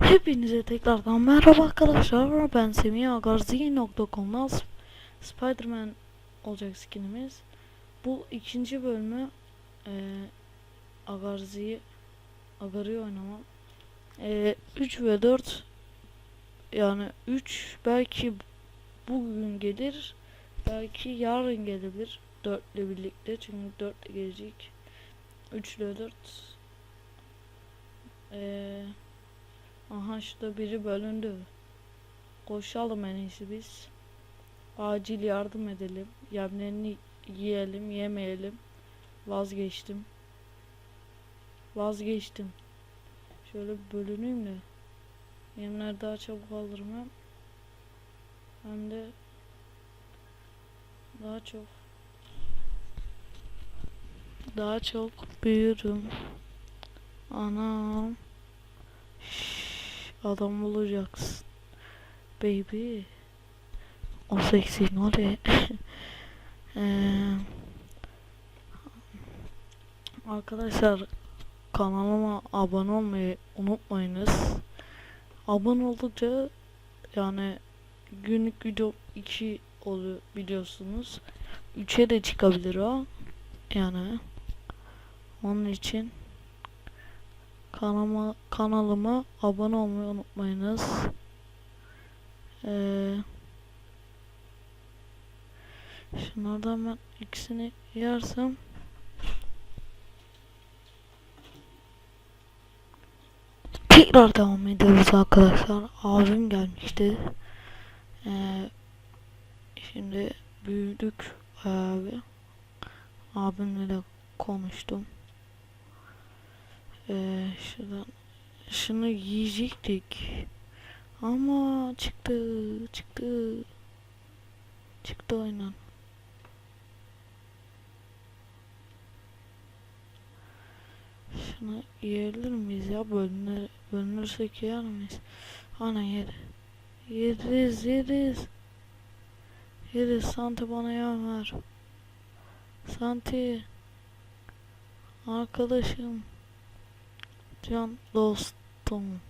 Hepinize tekrardan merhaba arkadaşlar. Ben Semih Agarzi.com'dan Sp- Spiderman olacak skinimiz. Bu ikinci bölümü e, Agarzi'yi Agar'ı oynamam. E, 3 ve 4 yani 3 belki bugün gelir belki yarın gelebilir 4 ile birlikte çünkü 4 ile gelecek 3 ile 4 eee Aha şurada biri bölündü. Koşalım en biz. Acil yardım edelim. Yemlerini yiyelim, yemeyelim. Vazgeçtim. Vazgeçtim. Şöyle bölüneyim de. Yemler daha çabuk alırım hem. Hem de daha çok daha çok büyürüm. Anam. Şşş, adam olacaksın. Baby. O seksi nori. Eee, arkadaşlar kanalıma abone olmayı unutmayınız. Abone oldukça yani günlük video 2 oluyor biliyorsunuz. 3'e de çıkabilir o. Yani onun için kanalıma kanalıma abone olmayı unutmayınız. Ee, şunlardan ben ikisini yersem tekrar devam ediyoruz arkadaşlar. Abim gelmişti. Ee, şimdi büyüdük abi. Abimle de konuştum. Ee, şuradan şunu yiyecektik. Ama çıktı, çıktı. Çıktı oyundan. Şunu yiyebilir miyiz ya? Bölünür, bölünürsek yer miyiz? Ana yer. Yeriz, yeriz. Yeriz. Santi bana yem ver. Santi. Arkadaşım. Can dostum.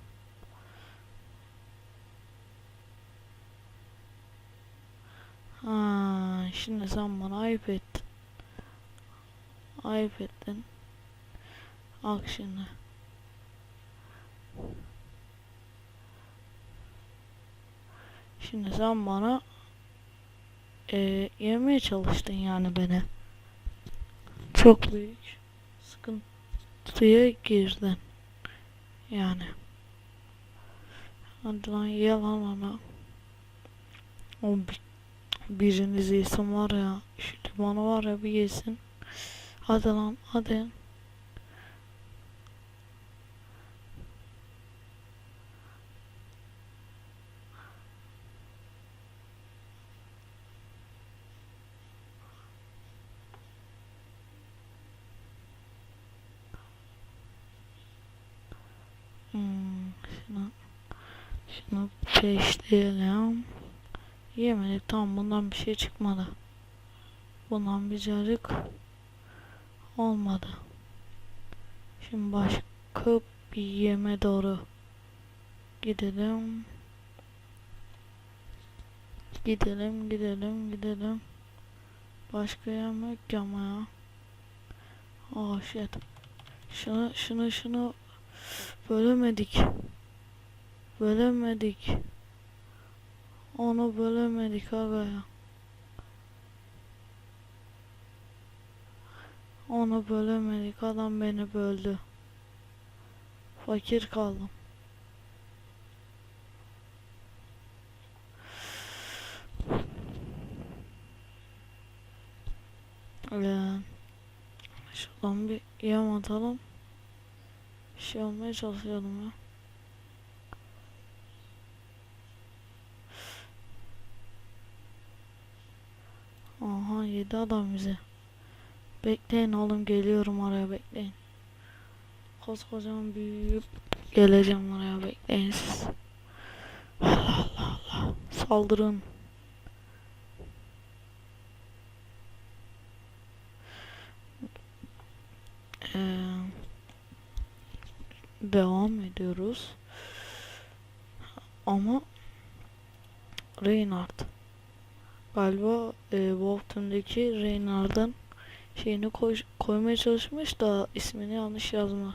Ha, şimdi sen bana ayıp ettin. Ayıp ettin. Bak şimdi. Şimdi sen bana e, yemeye çalıştın yani beni. Çok büyük sıkıntıya girdin. Yani. Hadi lan ye lan ona. O bir, biriniz yesin var ya. Şu limanı var ya bir yesin. Hadi lan hadi. Şunu, şunu peşleyelim. Yemedik tamam bundan bir şey çıkmadı. Bundan bir carık olmadı. Şimdi başka bir yeme doğru gidelim. Gidelim gidelim gidelim. Başka yemek ama ya. Oh shit. Şunu şunu şunu bölemedik. Bölemedik. Onu bölemedik ya. Onu bölemedik. Adam beni böldü. Fakir kaldım. Ee, şuradan bir yem atalım. Şey olmaya çalışıyordum ya. Aha yedi adam bize. Bekleyin oğlum geliyorum oraya bekleyin. Koskocaman büyüyüp geleceğim oraya bekleyin siz. Allah Allah Allah. Saldırın. Ee, devam ediyoruz. Ama Reynard galiba e, Wolfen'deki Reynard'ın şeyini koy, koymaya çalışmış da ismini yanlış yazma.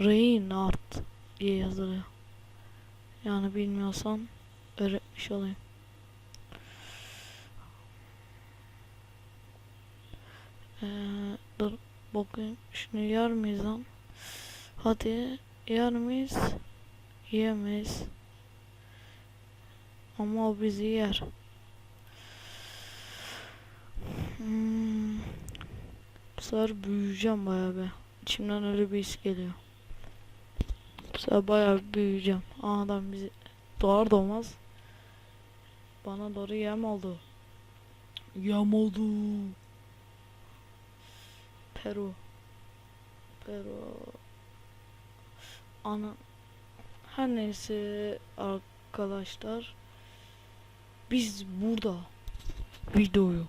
Reynard diye yazılıyor. Yani bilmiyorsan öğretmiş olayım. Ee, dur bakayım şunu yer miyiz lan? Hadi yer miyiz? Yiyemeyiz. Ama o bizi yer. Hmm. Bu sefer büyüyeceğim bayağı be. İçimden öyle bir his geliyor. Bu sefer bayağı büyüyeceğim. Adam bizi doğar doğmaz bana doğru yem oldu. Yem oldu. Peru. Peru. Ana. Her neyse arkadaşlar. Biz burada videoyu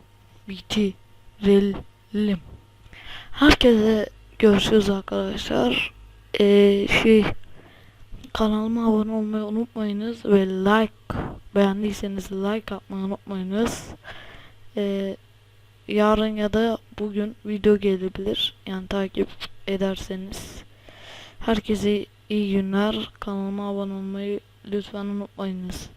bitirelim. Herkese görüşürüz arkadaşlar. Ee, şey kanalıma abone olmayı unutmayınız ve like beğendiyseniz like atmayı unutmayınız. Ee, yarın ya da bugün video gelebilir. Yani takip ederseniz. Herkese iyi günler. Kanalıma abone olmayı lütfen unutmayınız.